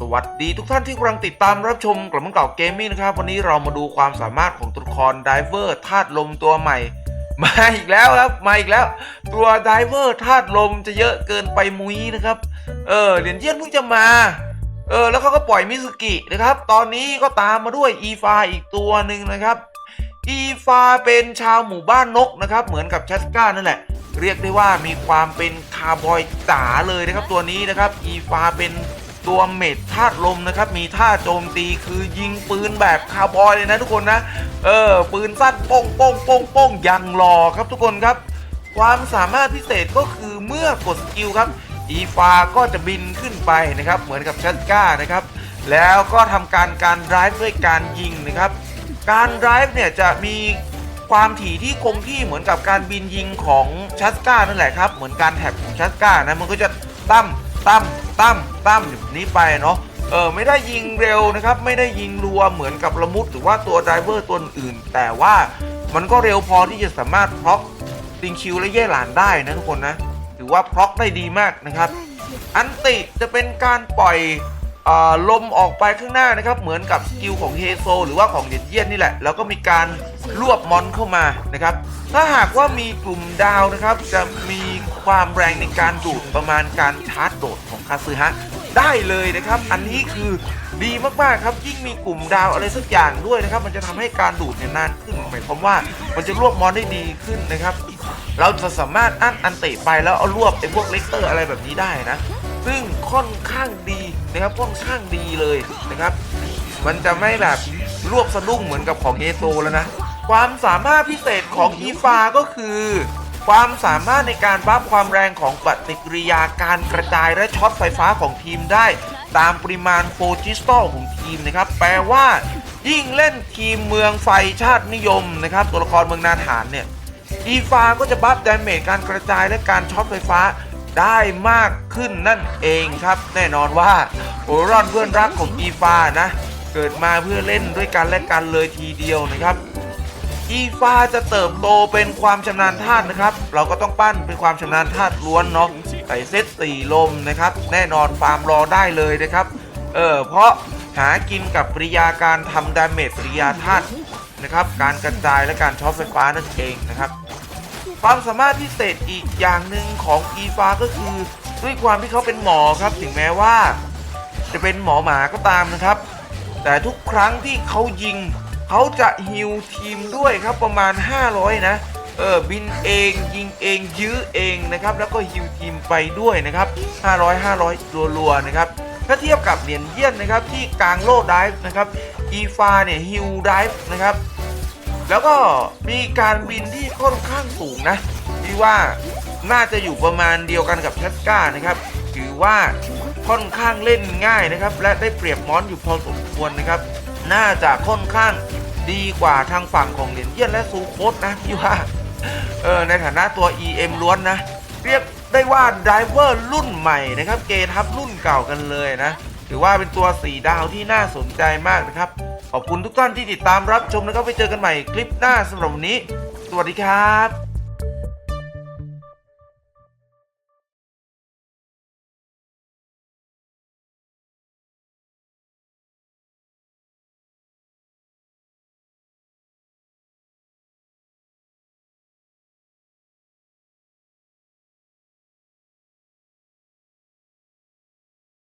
สวัสดีทุกท่านที่กำลังติดตามรับชมกลับมังเก่าเกมมิ่งนะครับ วันนี้เรามาดูความสามารถของตัวละครไดเวอร์ธาตุลมตัวใหม่ มาอีกแล้วครับมาอีกแล้ว ตัวไดเวอร์ธาตุลมจะเยอะเกินไปมุ้ยนะครับ เออเหรียญเยี่ยนเพิ่งจะมา เออแล้วเขาก็ปล่อยมิสกินะครับ ตอนนี้ก็ตามมาด้วยอีฟาอีกตัวหนึ่งนะครับอีฟาเป็นชาวหมู่บ้านนกนะครับ เหมือนกับชัสก้านั่นแหละ เรียกได้ว่ามีความเป็นคาร์บอยจ๋าเลยนะครับ ตัวนี้นะครับ อีฟาเป็น ตัวเม็ดธาตุลมนะครับมีท่าโจมตีคือยิงปืนแบบคาร์บอยเลยนะทุกคนนะ เออปืนสั้นโป้งโป้งโป้งโป้งยังรอครับทุกคนครับ ความสามารถพิเศษก็คือเมื่อกดสกิลครับอีฟาก็จะบินขึ้นไปนะครับ เหมือนกับชัสก้านะครับ แล้วก็ทำการการไดฟ์ด้วยการยิงนะครับ การไดฟ์เนี่ยจะมีความถี่ที่คงที่เหมือนกับการบินยิงของชัสก้านั่นแหละครับ เหมือนการแท็บของชัสก้านะมันก็จะตั้ม ตั้มตั้มตั้มแบบนี้ไปเนาะเออไม่ได้ยิงเร็วนะครับ ไม่ได้ยิงรัวเหมือนกับละมุดหรือว่าตัวไดเวอร์ตัวอื่น แต่ว่ามันก็เร็วพอที่จะสามารถพล็อกติงคิวและเย่หลานได้นะทุกคนนะถือว่าพล็อกได้ดีมากนะครับ อันติจะเป็นการปล่อยลมออกไปข้างหน้านะครับ เหมือนกับสกิลของเฮโซหรือว่าของเดียนเยียนนี่แหละ แล้วก็มีการ รวบมอนเข้ามานะครับ ถ้าหากว่ามีกลุ่มดาวนะครับ จะมีความแรงในการดูดประมาณการชาร์จโดดของคาซึฮะได้เลยนะครับ อันนี้คือดีมากๆครับยิ่งมีกลุ่มดาวอะไรสักอย่างด้วยนะครับ มันจะทำให้การดูดเนี่ยนานขึ้นหมายความว่ามันจะรวบมอนได้ดีขึ้นนะครับ เราจะสามารถอั้นอันเตะไปแล้วเอารวบไอ้พวกเลกเตอร์อะไรแบบนี้ได้นะ ซึ่งค่อนข้างดีนะครับค่อนข้างดีเลยนะครับ มันจะไม่แบบรวบสะดุ้งเหมือนกับของเฮโซแล้วนะ ความสามารถพิเศษของอีฟาก็คือ ความสามารถในการบัฟความแรงของปฏิกิริยาการกระจายและช็อตไฟฟ้าของทีมได้ ตามปริมาณโฟจิสตอลของทีมนะครับ แปลว่ายิ่งเล่นทีมเมืองไฟชาตินิยมนะครับ ตัวละครเมืองนาฐานเนี่ยอีฟาก็จะบัฟดาเมจการกระจายและการช็อตไฟฟ้าได้มากขึ้นนั่นเองครับ แน่นอนว่าโอรอนเพื่อนรักของอีฟานะ เกิดมาเพื่อเล่นด้วยกันและกันเลยทีเดียวนะครับ อีฟาจะเติบโตเป็นความชำนาญธาตุนะครับ เราก็ต้องปั้นเป็นความชำนาญธาตุล้วนเนาะใส่เซตสี่ลมนะครับ แน่นอนฟาร์มรอได้เลยนะครับ เออเพราะหากินกับปริยาการทำดาเมจปริยาธาตุนะครับ การกระจายและการช็อตไฟฟ้านั่นเองนะครับ ความสามารถพิเศษอีกอย่างหนึ่งของอีฟาก็คือ ด้วยความที่เขาเป็นหมอครับ ถึงแม้ว่า จะเป็นหมอหมาก็ตามนะครับ แต่ทุกครั้งที่เขายิง เขาจะฮิวทีมด้วยครับประมาณ 500 นะ เออบินเองยิงเองยื้อเองนะครับ แล้วก็ฮิวทีมไปด้วยนะครับ 500 500รัวๆนะครับถ้าเทียบกับเหรียญเยี่ยนนะครับที่กลางโลดไดฟ์นะครับอีฟาเนี่ยฮิวไดฟ์นะครับ แล้วก็มีการบินที่ค่อนข้างสูงนะที่ว่าน่าจะอยู่ประมาณเดียวกันกับชัสก้านะครับถือว่าค่อนข้างเล่นง่ายนะครับ และได้เปรียบมอนอยู่พอสมควรนะครับ น่าจะค่อนข้างดีกว่าทางฝั่งของเหรียญเยียนและซูโคสนะพี่ว่าเออในฐานะตัว EM ล้วนนะ เรียกได้ว่าไดเวอร์รุ่นใหม่นะครับ เกทับรุ่นเก่ากันเลยนะ ถือว่าเป็นตัว4ดาวที่น่าสนใจมากนะครับ ขอบคุณทุกท่านที่ติดตามรับชมนะครับไปเจอกันใหม่คลิปหน้าสำหรับวันนี้ สวัสดีครับ